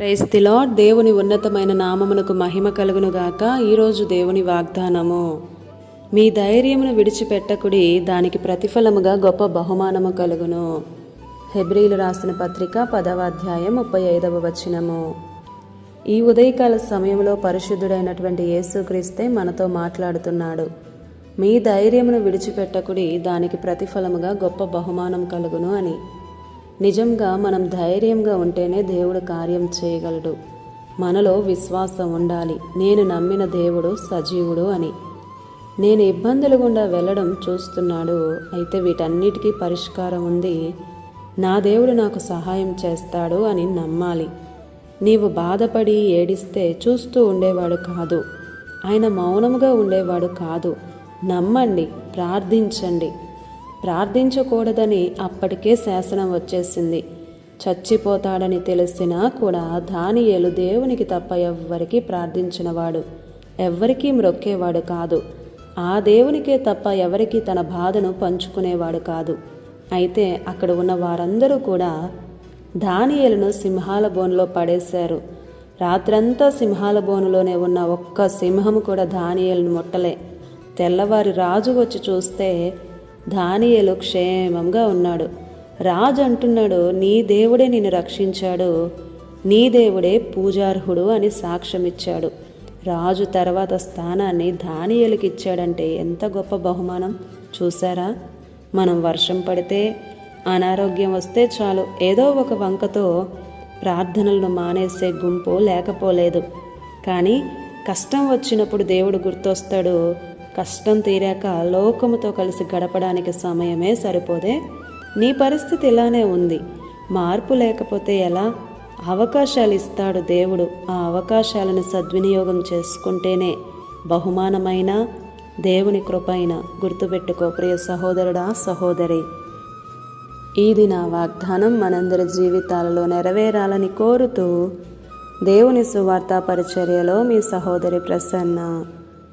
క్రైస్తిలో దేవుని ఉన్నతమైన నామమునకు మహిమ కలుగునుగాక. ఈరోజు దేవుని వాగ్దానము. మీ ధైర్యమును విడిచిపెట్టకుడి దానికి ప్రతిఫలముగా గొప్ప బహుమానము కలుగును. హెబ్రీలు రాసిన పత్రిక పదవ అధ్యాయం ముప్పై ఐదవ వచనము. ఈ ఉదయకాల సమయంలో పరిశుద్ధుడైనటువంటి యేసుక్రీస్తే మనతో మాట్లాడుతున్నాడు. మీ ధైర్యమును విడిచిపెట్టకుడి దానికి ప్రతిఫలముగా గొప్ప బహుమానం కలుగును అని. నిజంగా మనం ధైర్యంగా ఉంటేనే దేవుడు కార్యం చేయగలడు. మనలో విశ్వాసం ఉండాలి. నేను నమ్మిన దేవుడు సజీవుడు అని. నేను ఇబ్బందులు గుండా వెళ్ళడం చూస్తున్నాడు. అయితే వీటన్నిటికీ పరిష్కారం ఉంది. నా దేవుడు నాకు సహాయం చేస్తాడు అని నమ్మాలి. నీవు బాధపడి ఏడిస్తే చూస్తూ ఉండేవాడు కాదు. ఆయన మౌనముగా ఉండేవాడు కాదు. నమ్మండి ప్రార్థించండి. ప్రార్థించకూడదని అప్పటికే శాసనం వచ్చేసింది. చచ్చిపోతాడని తెలిసినా కూడా దానియేలు దేవునికి తప్ప ఎవ్వరికీ ప్రార్థించినవాడు ఎవ్వరికీ మ్రొక్కేవాడు కాదు. ఆ దేవునికే తప్ప ఎవరికి తన బాధను పంచుకునేవాడు కాదు. అయితే అక్కడ ఉన్న వారందరూ కూడా దానియేలును సింహాల బోనులో పడేశారు. రాత్రంతా సింహాల బోనులోనే ఉన్న ఒక్క సింహము కూడా దానియేలును ముట్టలే. తెల్లవారి రాజు వచ్చి చూస్తే దానియేలు క్షేమంగా ఉన్నాడు. రాజు అంటున్నాడు నీ దేవుడే నిన్ను రక్షించాడు. నీ దేవుడే పూజార్హుడు అని సాక్ష్యమిచ్చాడు. రాజు తర్వాత స్థానాన్ని దానియలకి ఇచ్చాడంటే ఎంత గొప్ప బహుమానం? చూసారా మనం వర్షం పడితే అనారోగ్యం వస్తే చాలు. ఏదో ఒక వంకతో ప్రార్థనలను మానేసే గుంపు లేకపోలేదు. కానీ కష్టం వచ్చినప్పుడు దేవుడు గుర్తొస్తాడు కష్టం తీరాక లోకముతో కలిసి గడపడానికి సమయమే సరిపోదే. నీ పరిస్థితి ఇలానే ఉంది. మార్పు లేకపోతే ఎలా? అవకాశాలు ఇస్తాడు దేవుడు. ఆ అవకాశాలను సద్వినియోగం చేసుకుంటేనే బహుమానమైన దేవుని కృపైన గుర్తుపెట్టుకో ప్రియ సహోదరుడా సహోదరి. ఇది నా వాగ్దానం మనందరి జీవితాలలో నెరవేరాలని కోరుతూ దేవుని సువార్త పరిచర్యలో మీ సహోదరి ప్రసన్న.